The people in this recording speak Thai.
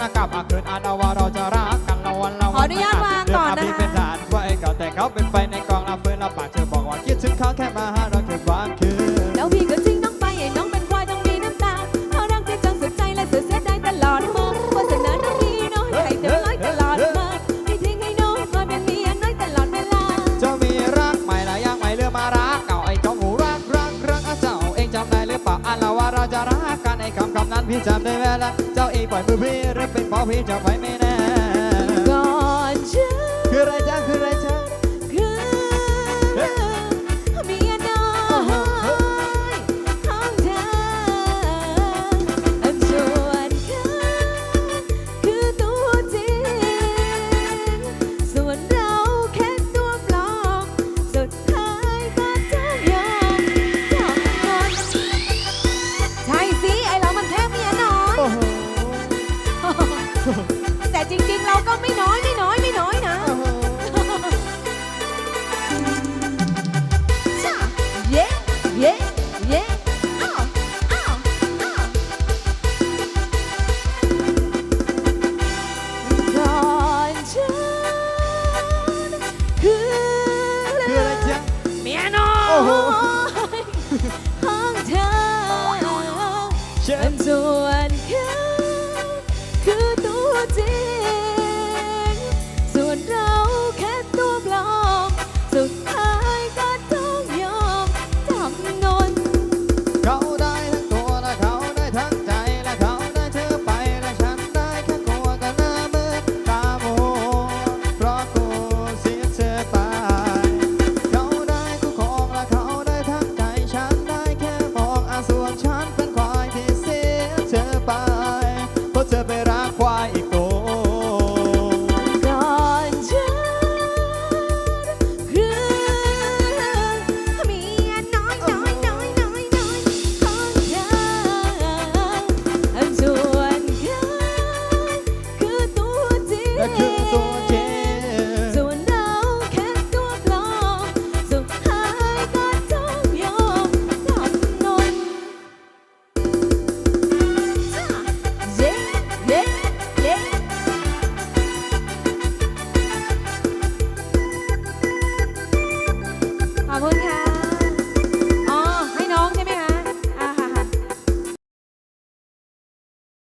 นะกับมาคืนอานว่าเราจะรักกันละวันละวันขออนุญาตวางก่อนนะคะ เดีเป็นทานไว้ก่อนแต่เขาเป็นไฟในกองละเฟื่อนละปากเธอบอกว่าคิดถึงเขาแค่มาหาเราแค่ความคืน แล้วพี่ก็จริงน้องไปไอ้น้องเป็นควายต้องมีน้ำตาเขารักเธอจังสุดใจและเสียใจตลอดมาโฆษณาน้องมีน้อยให้ใจเธอร้อยตลอดมาให้ทิ้งให้น้องมาเป็นเมียน้อยตลอดเวลาจะมีรักใหม่หลาอย่างไหม่เรื่องมารักเก่าไอ้เจ้าหูรักรักรักอ่เจ้าเองจำได้หรือเปล่าอันละว่าเราจะ พี่จำได้เวลาเจ้าเองปล่อยมือพี่หรือเป็นเพราะพี่จะไปไม่แน่ แต่จริงๆ เราก็ไม่น้อยไม่น้อยไม่น้อยนะ โอ้โห จ้าเย้เย้เย้อ้าวอ้าวอ้าวก่อนฉันคือ คืออะไรจ๊ะ เมียน้อ โอ้โห